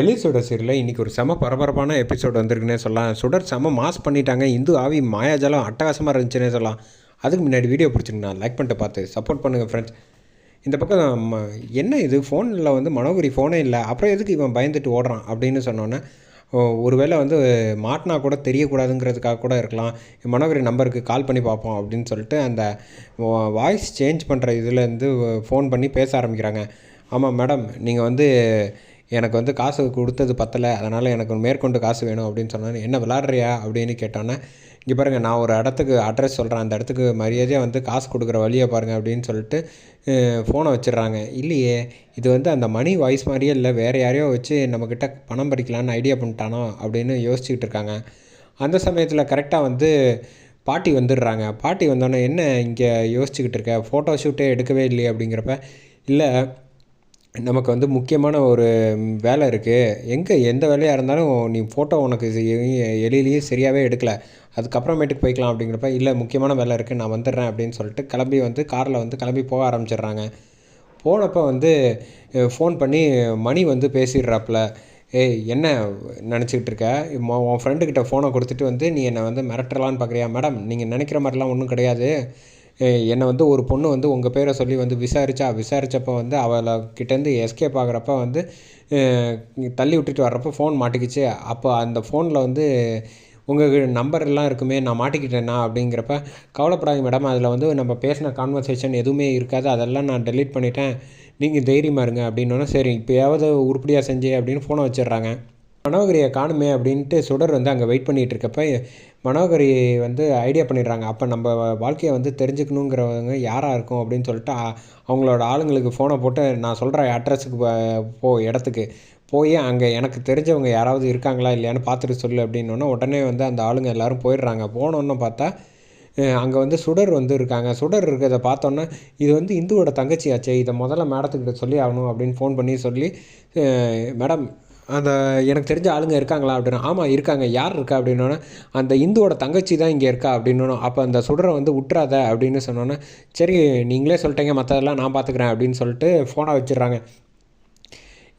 எலிசோட சீரில் இன்றைக்கி ஒரு செம பரபரப்பான எபிசோட் வந்திருக்குன்னே சொல்லலாம். சுடர் செம மாஸ் பண்ணிட்டாங்க. இந்து ஆவி மாயாஜாலம் அட்டகாசமாக இருந்துச்சுன்னே சொல்லலாம். அதுக்கு முன்னாடி வீடியோ பிடிச்சிருந்தா லைக் பண்ணிட்டு பார்த்து சப்போர்ட் பண்ணுங்கள் ஃப்ரெண்ட்ஸ் இந்த பக்கம் என்ன இது? ஃபோனில் வந்து மனோகரி ஃபோனே இல்லை. அப்புறம் எதுக்கு இவன் பயந்துட்டு ஓடுறான் அப்படின்னு சொன்னோன்னே ஒருவேளை வந்து மாட்டினா கூட தெரியக்கூடாதுங்கிறதுக்காக கூட இருக்கலாம். மனோகரி நம்பருக்கு கால் பண்ணி பார்ப்போம் அப்படின்னு சொல்லிட்டு அந்த வாய்ஸ் சேஞ்ச் பண்ணுற இதுலேருந்து ஃபோன் பண்ணி பேச ஆரம்பிக்கிறாங்க. ஆமாம் மேடம். நீங்கள் வந்து எனக்கு வந்து காசு கொடுத்தது பத்தலை அதனால் எனக்கு மேற்கொண்டு காசு வேணும் அப்படின்னு சொன்னோன்னு என்ன விளாட்றியா அப்படின்னு கேட்டோன்னே இங்கே பாருங்கள் நான் ஒரு இடத்துக்கு அட்ரஸ் சொல்கிறேன் அந்த இடத்துக்கு மரியாதையாக வந்து காசு கொடுக்குற வழியை பாருங்கள் அப்படின்னு சொல்லிட்டு ஃபோனை வச்சிடுறாங்க. இல்லையே இது வந்து அந்த மணி வாய்ஸ் மாதிரியே இல்லை. வேறு யாரையோ வச்சு நம்மக்கிட்ட பணம் பறிக்கலான்னு ஐடியா பண்ணிட்டானோ? அப்படின்னு யோசிச்சுக்கிட்டு இருக்காங்க. அந்த சமயத்தில் கரெக்டாக வந்து பாட்டி வந்துடுறாங்க. பாட்டி வந்தோடனே என்ன இங்கே யோசிச்சுக்கிட்டு இருக்க? ஃபோட்டோ ஷூட்டே எடுக்கவே இல்லையே அப்படிங்கிறப்ப இல்லை நமக்கு வந்து முக்கியமான ஒரு வேலை இருக்குது எங்கே எந்த வேலையாக இருந்தாலும் நீ ஃபோட்டோ உனக்கு எளிலேயே எளியிலேயே சரியாகவே எடுக்கலை. அதுக்கப்புறமேட்டுக்கு போய்க்கலாம் அப்படிங்கிறப்ப இல்லை முக்கியமான வேலை இருக்குது நான் வந்துடுறேன் அப்படின்னு சொல்லிட்டு கிளம்பி வந்து காரில் வந்து கிளம்பி போக ஆரம்பிச்சிடுறாங்க. போனப்போ வந்து ஃபோன் பண்ணி மணி வந்து பேசிடுறாப்புல. ஏய் என்ன நினச்சிக்கிட்டு இருக்க? மொ- உன் ஃப்ரெண்டுக்கிட்ட ஃபோனை கொடுத்துட்டு வந்து நீ என்னை வந்து மிரட்டலான்னு பார்க்குறியா மேடம் நீங்கள் நினைக்கிற மாதிரிலாம் ஒன்றும் கிடையாது. என்னை வந்து ஒரு பொண்ணு வந்து உங்கள் பேரை சொல்லி வந்து விசாரித்தா விசாரித்தப்போ வந்து அவளை கிட்டேருந்து எஸ்கேப் ஆகிறப்ப வந்து தள்ளி விட்டுட்டு வர்றப்போ ஃபோன் மாட்டிக்கிச்சு. அப்போ அந்த ஃபோனில் வந்து உங்கள் நம்பர் எல்லாம் இருக்குமே நான் மாட்டிக்கிட்டேனா அப்படிங்கிறப்ப கவலைப்படாதீங்க மேடம் அதில் வந்து நம்ம பேசின கான்வர்சேஷன் எதுவுமே இருக்காது. அதெல்லாம் நான் டெலீட் பண்ணிட்டேன். நீங்கள் தைரியமாக இருங்க அப்படின்னோடனே சரி இப்போயாவது உருப்படியாக செஞ்சு அப்படின்னு ஃபோனை வச்சிடுறாங்க. மனோகரியை காணுமே அப்படின்ட்டு சுடர் வந்து அங்கே வெயிட் பண்ணிகிட்டு இருக்கப்ப மனோகரி வந்து ஐடியா பண்ணிடுறாங்க. அப்போ நம்ம வாழ்க்கையை வந்து தெரிஞ்சுக்கணுங்கிறவங்க யாராக இருக்கும் அப்படின்னு சொல்லிட்டு அவங்களோட ஆளுங்களுக்கு ஃபோனை போட்டு நான் சொல்கிற அட்ரஸுக்கு போ இடத்துக்கு. போய் அங்கே எனக்கு தெரிஞ்சவங்க யாராவது இருக்காங்களா இல்லையான்னு பார்த்துட்டு சொல்லு அப்படின்னோடனே உடனே வந்து அந்த ஆளுங்க எல்லாரும் போயிடுறாங்க. போனோன்னு பார்த்தா அங்கே வந்து சுடர் வந்து இருக்காங்க. சுடர் இருக்கிறத பார்த்தோன்னே இது வந்து இந்துவோட தங்கச்சியாச்சே இதை முதல்ல மேடத்துக்கிட்ட சொல்லி ஆகணும் அப்படின்னு ஃபோன் பண்ணி சொல்லி மேடம் அந்த எனக்கு தெரிஞ்ச ஆளுங்க இருக்காங்களா அப்படின்னா ஆமாம் இருக்காங்க. யார் இருக்கா அப்படின்னோடனே அந்த இந்துவோட தங்கச்சி தான் இங்கே இருக்கா அப்படின்னோம் அப்போ அந்த சுடரை வந்து விட்டுறாத அப்படின்னு சொன்னோன்னே சரி நீங்களே சொல்லிட்டீங்க மற்றதெல்லாம் நான் பார்த்துக்கிறேன் அப்படின்னு சொல்லிட்டு ஃபோனை வச்சிடுறாங்க.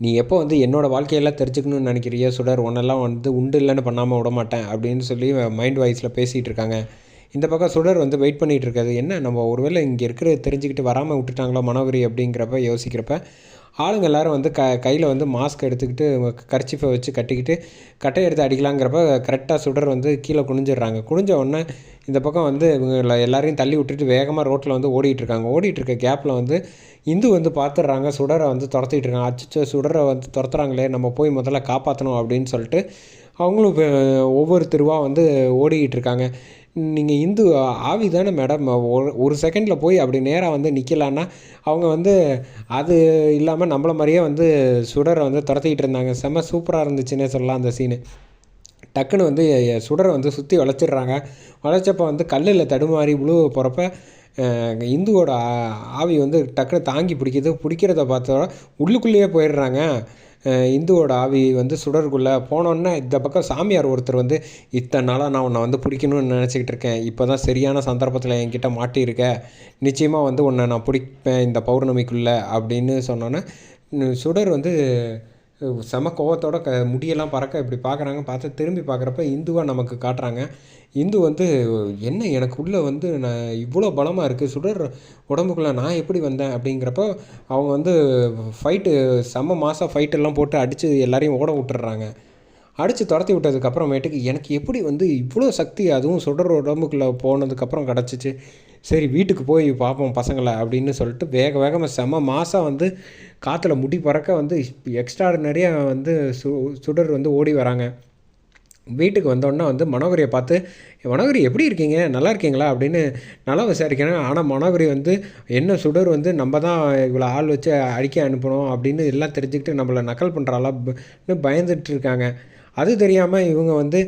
நீ எப்போ வந்து என்னோடய வாழ்க்கையெல்லாம் தெரிஞ்சுக்கணும்னு நினைக்கிறியோ சுடர் உன்னெல்லாம் வந்து உண்டு இல்லைன்னு பண்ணாமல் விட மாட்டேன் அப்படின்னு சொல்லி மைண்ட் வாய்ஸில் பேசிகிட்டு இருக்காங்க. இந்த பக்கம் சுடர் வந்து வெயிட் பண்ணிகிட்டு இருக்காது. என்ன நம்ம ஒருவேளை இங்கே இருக்கிற தெரிஞ்சுக்கிட்டு வராமல் விட்டுட்டாங்களோ மனோகரி அப்படிங்கிறப்ப யோசிக்கிறப்ப ஆளுங்க எல்லாரும் வந்து க கையில் வந்து மாஸ்க் எடுத்துக்கிட்டு கர்ச்சிஃபை வச்சு கட்டிக்கிட்டு கட்டை எடுத்து அடிக்கலாங்கிறப்ப கரெக்டாக சுடர் வந்து கீழே குனிஞ்சிடுறாங்க. குனிஞ்ச உடனே இந்த பக்கம் வந்து இவங்க எல்லாரையும் தள்ளி விட்டுட்டு வேகமாக ரோட்டில் வந்து ஓடிட்டுருக்காங்க இருக்காங்க. இருக்க கேப்பில் வந்து இந்து வந்து பார்த்துடுறாங்க சுடரை வந்து துரத்திட்டு இருக்காங்க. அச்சோ சுடரை வந்து துரத்துறாங்களே நம்ம போய் முதல்ல காப்பாற்றணும் அப்படின்னு சொல்லிட்டு அவங்களும் ஒவ்வொரு திருவாக வந்து ஓடிக்கிட்டு இருக்காங்க. நீங்கள் இந்து ஆவி தானே மேடம். ஒரு ஒரு செகண்டில் போய் அப்படி நேராக வந்து நிற்கலான்னா அவங்க வந்து அது இல்லாமல் நம்மள மாதிரியே வந்து சுடரை வந்து துரத்திக்கிட்டு இருந்தாங்க. செம்ம சூப்பராக இருந்துச்சுன்னே சொல்லலாம் அந்த சீனு டக்குன்னு வந்து சுடரை வந்து சுற்றி வளைச்சிடுறாங்க. வளைச்சப்போ வந்து கல்லில் தடுமாறி விழுவ போகிறப்ப இந்துவோட ஆவி வந்து டக்குன்னு தாங்கி பிடிக்குது. பிடிக்கிறத பார்த்தோட உள்ளுக்குள்ளேயே போயிடுறாங்க. இந்துவோட ஆவி வந்து சுடருக்குள்ளே போனோன்னே இந்த பக்கம் சாமியார் ஒருத்தர் வந்து இத்தனை நாளாக நான் உன்னை வந்து பிடிக்கணும்னு நினச்சிக்கிட்டு இருக்கேன். இப்போ தான் சரியான சந்தர்ப்பத்தில் என்கிட்ட மாட்டியிருக்க. நிச்சயமாக வந்து உன்னை நான் பிடிப்பேன் இந்த பௌர்ணமிக்குள்ளே. அப்படின்னு சொன்னோன்னே சுடர் வந்து செம கோவத்தோட க முடியெல்லாம் பறக்க இப்படி பார்க்குறாங்க பார்த்து திரும்பி பார்க்குறப்ப இந்துவாக நமக்கு காட்டுறாங்க. இந்து வந்து என்ன எனக்கு உள்ளே வந்து நான் இவ்வளோ பலமாக இருக்குது சுடர் உடம்புக்குள்ளே நான் எப்படி வந்தேன்? அப்படிங்கிறப்ப அவங்க வந்து ஃபைட்டு செம்ம மாதம் ஃபைட்டெல்லாம் போட்டு அடித்து எல்லாரையும் ஓட விட்டுறாங்க. அடித்து துரத்தி விட்டதுக்கப்புறமேட்டுக்கு எனக்கு எப்படி வந்து இவ்வளோ சக்தி அதுவும் சுடர் உடம்புக்குள்ளே போனதுக்கப்புறம் கிடச்சிச்சு. சரி வீட்டுக்கு போய் பார்ப்போம் பசங்களை அப்படின்னு சொல்லிட்டு வேக வேகமாக செம மாதம் வந்து காற்றுல முடி பறக்க வந்து எக்ஸ்ட்ராடினரியாக வந்து சு சுடர் வந்து ஓடி வராங்க. வீட்டுக்கு வந்தோடனே வந்து மனோகரியை பார்த்து மனோகரி எப்படி இருக்கீங்க? நல்லா இருக்கீங்களா? அப்படின்னு நல்லா விசாரிக்கிறேன் ஆனால் மனோகரி வந்து என்ன சுடர் வந்து நம்ம தான் இவ்வளோ ஆள் வச்சு அடிக்க அனுப்பணும் அப்படின்னு எல்லாம் தெரிஞ்சுக்கிட்டு நம்மளை நக்கல் பண்ணுறாளான்னு பயந்துட்டு இருக்காங்க. அது தெரியாமல் இவங்க வந்து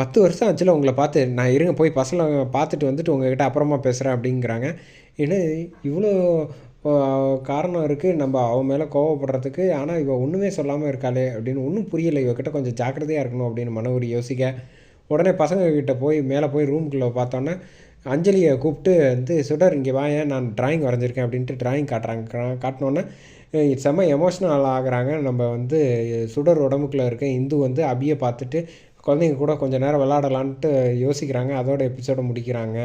பத்து வருஷம் ஆச்சுல உங்களை பார்த்து நான் இருங்க போய் பசங்களை பார்த்துட்டு வந்துட்டு உங்ககிட்ட அப்புறமா பேசுகிறேன் அப்படிங்கிறாங்க. ஏன்னா இவ்வளோ காரணம் இருக்குது நம்ம அவன் மேலே கோவப்படுறதுக்கு ஆனால் இவள் ஒன்றுமே சொல்லாமல் இருக்காளே அப்படின்னு ஒன்றும் புரியலை. இவகிட்ட கொஞ்சம் ஜாக்கிரதையாக இருக்கணும் அப்படின்னு மனோகரி யோசிக்க. உடனே பசங்கக்கிட்ட போய் மேலே போய் ரூம்குள்ளே பார்த்தோன்னே அஞ்சலியை கூப்பிட்டு வந்து சுடர் இங்கே வாயேன் நான் டிராயிங் வரைஞ்சிருக்கேன் அப்படின்ட்டு டிராயிங் காட்டுறாங்க. காட்டினோன்னே செம்ம எமோஷ்னல் ஆகிறாங்க. நம்ம வந்து சுடர் உடம்புக்குள்ளே இருக்க இந்து வந்து அபியை பார்த்துட்டு குழந்தைங்க கூட கொஞ்சம் நேரம் விளாடலான்ட்டு யோசிக்கிறாங்க. அதோட எபிசோடை முடிக்கிறாங்க.